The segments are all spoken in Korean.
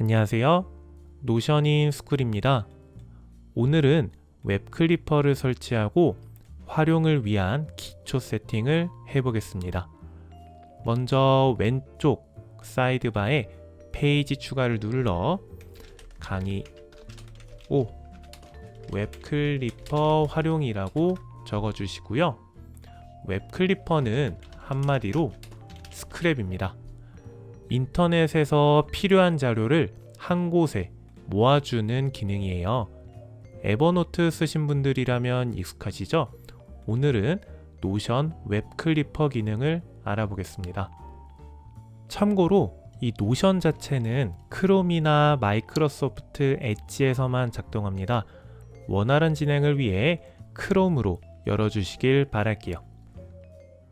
안녕하세요. 노션인 스쿨입니다. 오늘은 웹 클리퍼를 설치하고 활용을 위한 기초 세팅을 해보겠습니다. 먼저 왼쪽 사이드바에 페이지 추가를 눌러 강의 5 웹 클리퍼 활용이라고 적어주시고요. 웹 클리퍼는 한마디로 스크랩입니다. 인터넷에서 필요한 자료를 한 곳에 모아주는 기능이에요. 에버노트 쓰신 분들이라면 익숙하시죠? 오늘은 노션 웹 클리퍼 기능을 알아보겠습니다. 참고로 이 노션 자체는 크롬이나 마이크로소프트 엣지에서만 작동합니다. 원활한 진행을 위해 크롬으로 열어주시길 바랄게요.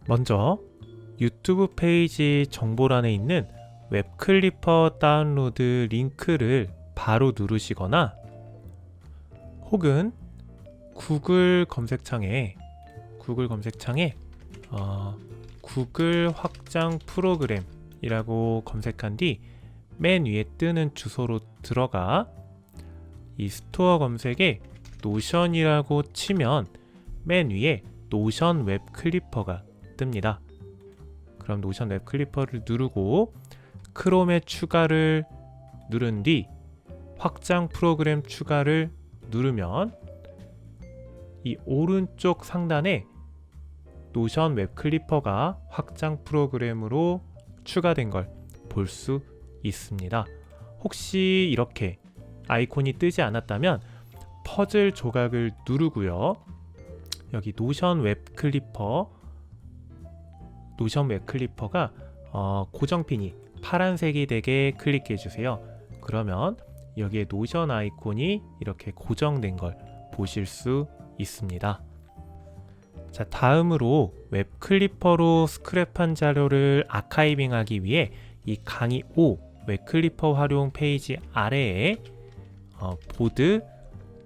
먼저 유튜브 페이지 정보란에 있는 웹 클리퍼 다운로드 링크를 바로 누르시거나 혹은 구글 검색창에 구글 검색창에 어, 구글 확장 프로그램이라고 검색한 뒤 맨 위에 뜨는 주소로 들어가 이 스토어 검색에 노션이라고 치면 맨 위에 노션 웹 클리퍼가 뜹니다. 그럼 노션 웹 클리퍼를 누르고 크롬의 추가를 누른 뒤 확장 프로그램 추가를 누르면 이 오른쪽 상단에 노션 웹 클리퍼가 확장 프로그램으로 추가된 걸 볼 수 있습니다. 혹시 이렇게 아이콘이 뜨지 않았다면 퍼즐 조각을 누르고요. 여기 노션 웹 클리퍼 노션 웹 클리퍼가 어, 고정핀이 파란색이 되게 클릭해 주세요. 그러면 여기에 노션 아이콘이 이렇게 고정된 걸 보실 수 있습니다. 자, 다음으로 웹 클리퍼로 스크랩한 자료를 아카이빙 하기 위해 이 강의 5 웹 클리퍼 활용 페이지 아래에 어, 보드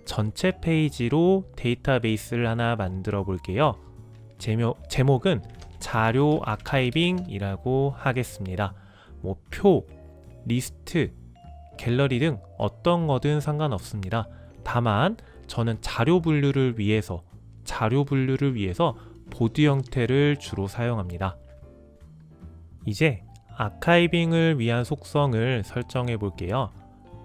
전체 페이지로 데이터베이스를 하나 만들어 볼게요. 제목, 제목은 자료 아카이빙이라고 하겠습니다. 뭐 표, 리스트, 갤러리 등 어떤 거든 상관없습니다. 다만 저는 자료 분류를 위해서 자료 분류를 위해서 보드 형태를 주로 사용합니다. 이제 아카이빙을 위한 속성을 설정해 볼게요.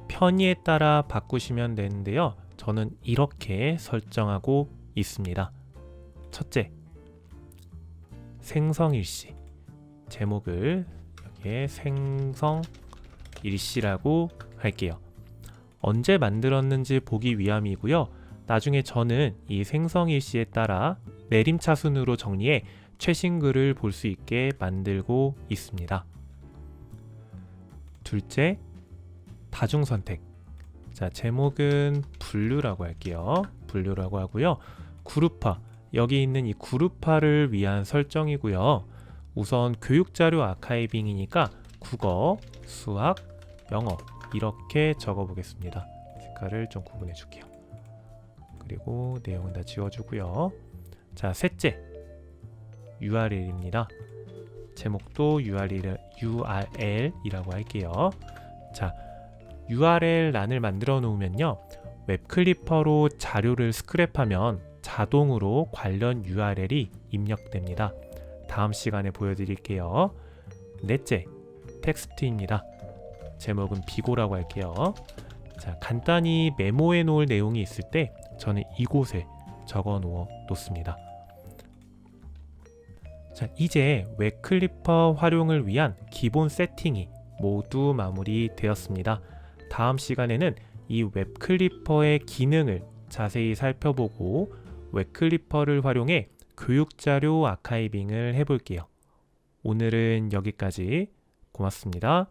편의에 따라 바꾸시면 되는데요. 저는 이렇게 설정하고 있습니다. 첫째, 생성일시 제목을 여기에 생성일시라고 할게요. 언제 만들었는지 보기 위함이고요. 나중에 저는 이 생성일시에 따라 내림차순으로 정리해 최신 글을 볼 수 있게 만들고 있습니다. 둘째, 다중선택. 자, 제목은 분류라고 할게요. 분류라고 하고요. 그룹화. 여기 있는 이 그룹화를 위한 설정이고요. 우선 교육자료 아카이빙이니까 국어, 수학, 영어 이렇게 적어 보겠습니다. 색깔을 좀 구분해 줄게요. 그리고 내용은 다 지워주고요. 자, 셋째 URL입니다. 제목도 URL, URL이라고 할게요. 자, URL 란을 만들어 놓으면요. 웹 클리퍼로 자료를 스크랩하면 자동으로 관련 URL이 입력됩니다. 다음 시간에 보여드릴게요. 넷째, 텍스트입니다. 제목은 비고라고 할게요. 자, 간단히 메모해 놓을 내용이 있을 때 저는 이곳에 적어 놓어 놓습니다. 자, 이제 웹 클리퍼 활용을 위한 기본 세팅이 모두 마무리되었습니다. 다음 시간에는 이 웹 클리퍼의 기능을 자세히 살펴보고 웹 클리퍼를 활용해 교육 자료 아카이빙을 해볼게요. 오늘은 여기까지 고맙습니다.